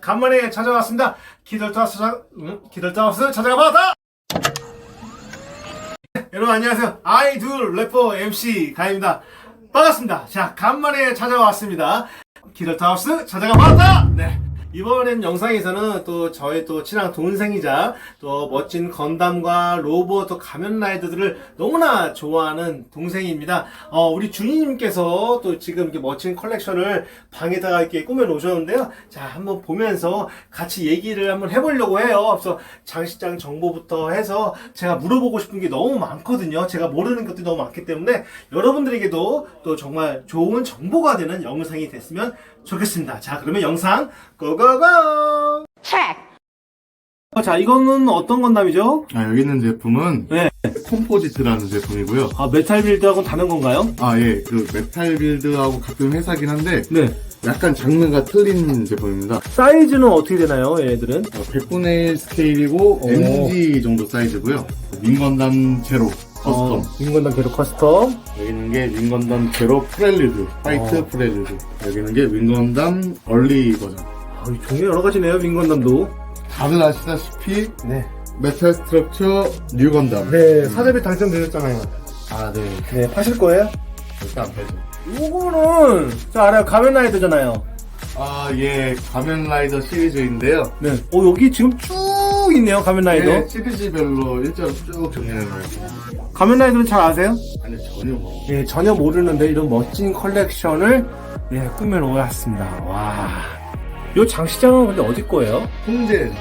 간만에 찾아왔습니다. 기덜타우스, 찾아- 음, 기덜타우스 찾아가 봤다! 여러분 안녕하세요. 아이돌 래퍼 MC 가입니다. 반갑습니다. 자, 간만에 찾아왔습니다. 기덜타우스 찾아가 봤다! 네. 이번엔 영상에서는 또 저의 또 친한 동생이자 또 멋진 건담과 로봇 또 가면라이더들을 너무나 좋아하는 동생입니다. 어, 우리 준이님께서 또 지금 이렇게 멋진 컬렉션을 방에다가 이렇게 꾸며 놓으셨는데요. 자, 한번 보면서 같이 얘기를 한번 해보려고 해요. 그래서 장시장 정보부터 해서 제가 물어보고 싶은 게 너무 많거든요. 제가 모르는 것들이 너무 많기 때문에 여러분들에게도 또 정말 좋은 정보가 되는 영상이 됐으면 좋겠습니다. 자, 그러면 영상 고고고! 어, 자, 이거는 어떤 건담이죠? 아, 여기 있는 제품은 네. 콤포지트라는 제품이고요. 아, 메탈 빌드하고는 다른 건가요? 아, 예. 그 메탈 빌드하고 같은 회사긴 한데 네. 약간 장르가 틀린 제품입니다. 사이즈는 어떻게 되나요, 얘네들은? 어, 100분의 1 스케일이고 오. MG 정도 사이즈고요. 민건담 제로 커스텀. 어, 인건담 계로 커스텀. 여기 있는 게 민건담 제로 프렐류드, 화이트 어. 프렐류드. 여기 있는 게 민건담 얼리 버전. 아, 이 종류 여러 가지네요, 인건담도. 다들 아시다시피 네. 메탈 스트럭처 뉴 건담. 네, 사제비 당첨되셨잖아요. 아, 네. 네, 파실 거예요? 절대 안 빼죠. 요거는, 저 알아요. 가면라이더잖아요. 아, 예. 가면라이더 시리즈인데요. 네. 오, 여기 지금 쭉 있네요, 가면라이더. 네, 시리즈별로 일자로 쭉 정리해놔요. 가면라이더는 잘 아세요? 아니, 전혀 뭐. 예, 전혀 모르는데 이런 멋진 컬렉션을 예, 꾸며놓았습니다. 와. 요 장시장은 근데 어디 거예요? 홍제.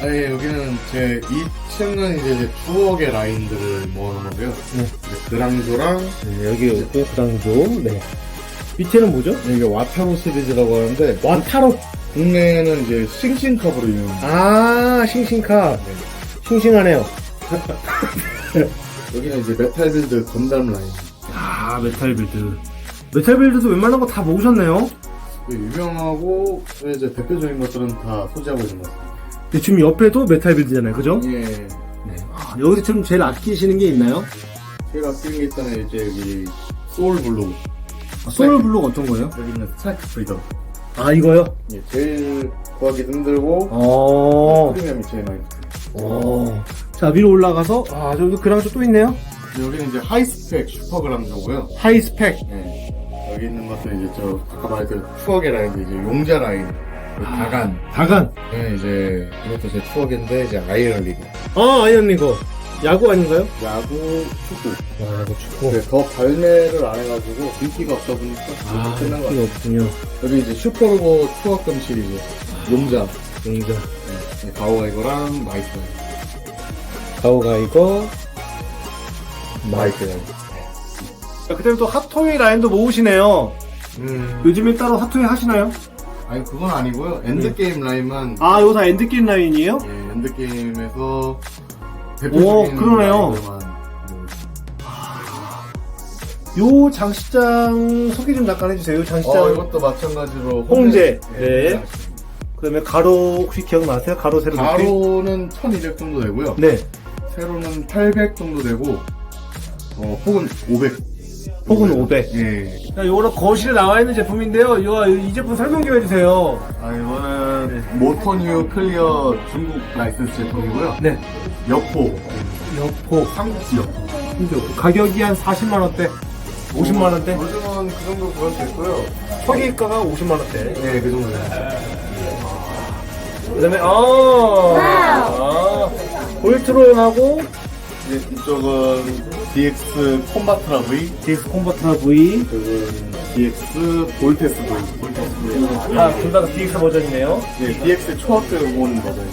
아니, 여기는 제 2층은 이제 제 추억의 라인들을 모아놓은 건데요. 네. 그랑조랑, 네, 여기 있고, 부당조. 네. 밑에는 뭐죠? 이게 와타로 시리즈라고 하는데, 와타로. 국내에는 이제 싱싱컵으로 유명. 아, 싱싱카. 싱싱하네요. 여기는 이제 메탈 빌드 건담 라인. 아, 메탈 빌드. 메탈 빌드도 웬만한 거 다 모으셨네요. 유명하고, 이제 대표적인 것들은 다 소지하고 있는 것 같아요. 근데 지금 옆에도 메탈 빌드잖아요. 그죠? 예. 네. 아, 여기서 좀 제일 아끼시는 게 있나요? 제가 쓰는 게 있다면 이제 여기 소울 블루. 아, 소울 블록 어떤 거예요? 여기는 스트라이크 프리덤. 아, 이거요? 예, 제일 구하기 힘들고, 어. 프리미엄이 제일 많이 붙어요. 어. 자, 위로 올라가서, 아, 저기 그랑조 또 있네요? 여기는 이제 하이스펙 슈퍼그랑조고요. 하이 스펙. 예. 여기 있는 것은 이제 저 아까 말했던 추억의 라인, 이제 용자 라인, 그 다간. 다간. 예, 이제 이것도 제 추억인데 이제 아이언 리그, 아, 아니었네, 이거. 야구 아닌가요? 야구, 축구. 아, 야구 축구. 네, 더 발매를 안 해가지고 인기가 없다 보니까 아, 이렇게 끝난 것 같아요. 없군요. 여기 이제 슈퍼로봇 추억금 시리즈, 용자, 용자. 네, 가오가 이거랑 마이크, 가오가 이거. 마이크. 그 다음에 또 핫토이 라인도 모으시네요. 음, 요즘에 따로 핫토이 하시나요? 아니 그건 아니고요. 엔드 게임 라인만 아, 이거 다 엔드게임 라인이에요? 예, 엔드게임에서 오, 대표적인 그러네요. 라인들만 요 장시장 소개 좀 잠깐 해주세요. 요 장시장. 어, 이것도 마찬가지로 홍제. 홍제. 네. 예, 그 다음에 가로 혹시 기억나세요? 가로 세로 높이? 가로는 1200 정도 되고요. 네. 세로는 800 정도 되고, 어, 혹은 500. 혹은 500. 예. 자, 요거는 거실에 나와 있는 제품인데요. 요, 이 제품 설명 좀 해주세요. 아, 이거는 모터뉴 클리어 중국 라이센스 제품이고요. 네. 여포. 여포. 삼국지 여포. 가격이 한 40만 원대, 50만 원대. 요즘은 그 정도 구할 수 있고요. 초기가가 50만 원대. 네, 그 정도 돼요. 그 다음에, 아, 아, 볼트론하고, 이제 이쪽은 DX 콤바트라 V, DX 컨버터 V. 이쪽은 DX 볼테스 V. 볼테스 V. 아, 둘 다 DX 버전이네요. 네, DX 초합 때온 버전.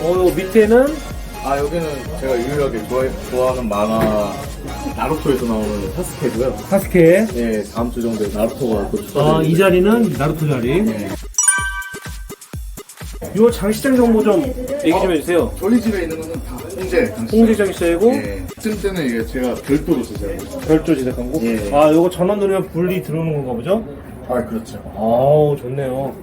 어, 요 밑에는, 아, 여기는 제가 유일하게 좋아, 좋아 하는 만화, 나루토에서 나오는 사스케고요. 사스케. 네, 다음 주 정도에 나루토가 또 아, 추가됩니다. 이 자리는 나루토 자리. 네. 요 장시장 정보 좀 얘기 좀 해주세요. 저희 집에 있는 거는 다 홍제. 홍제 장시장이고, 네. 쯤 때는 이게 제가 별도로 제작을 했어요. 별조 제작한고. 예. 아, 요거 전원 누르면 불이 들어오는 건가 보죠? 아, 그렇죠. 아우, 좋네요.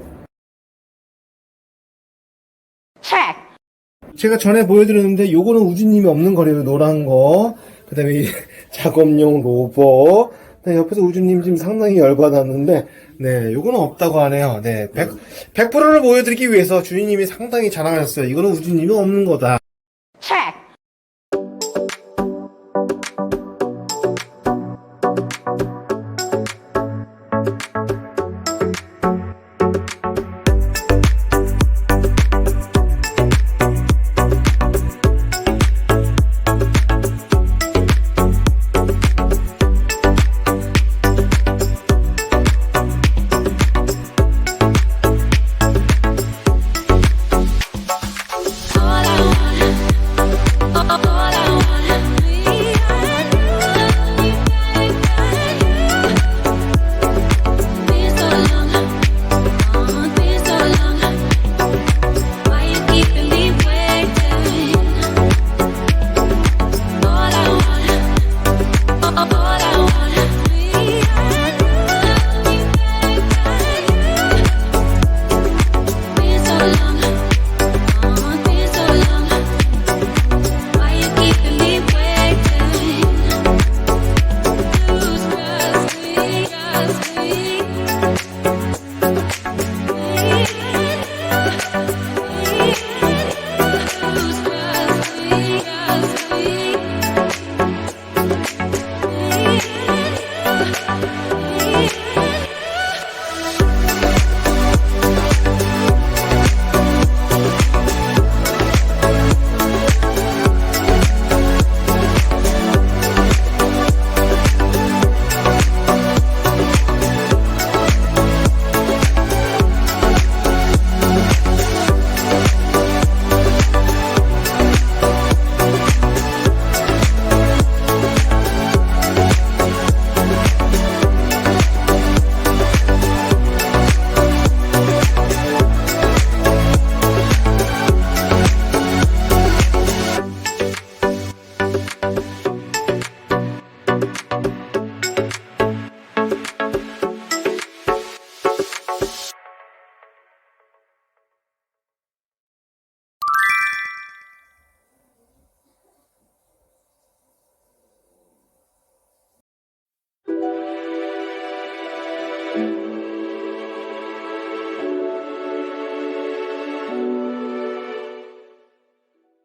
제가 전에 보여드렸는데, 요거는 우주님이 없는 거래요, 노란 거. 그 다음에 작업용 로봇. 네, 옆에서 우주님 지금 상당히 열받았는데, 네, 요거는 없다고 하네요. 네, 100, 100%를 보여드리기 위해서 주인님이 상당히 자랑하셨어요. 이거는 우주님이 없는 거다.